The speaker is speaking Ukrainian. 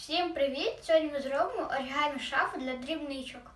Всім привіт! Сьогодні ми зробимо оригамі шафу для дрібничок.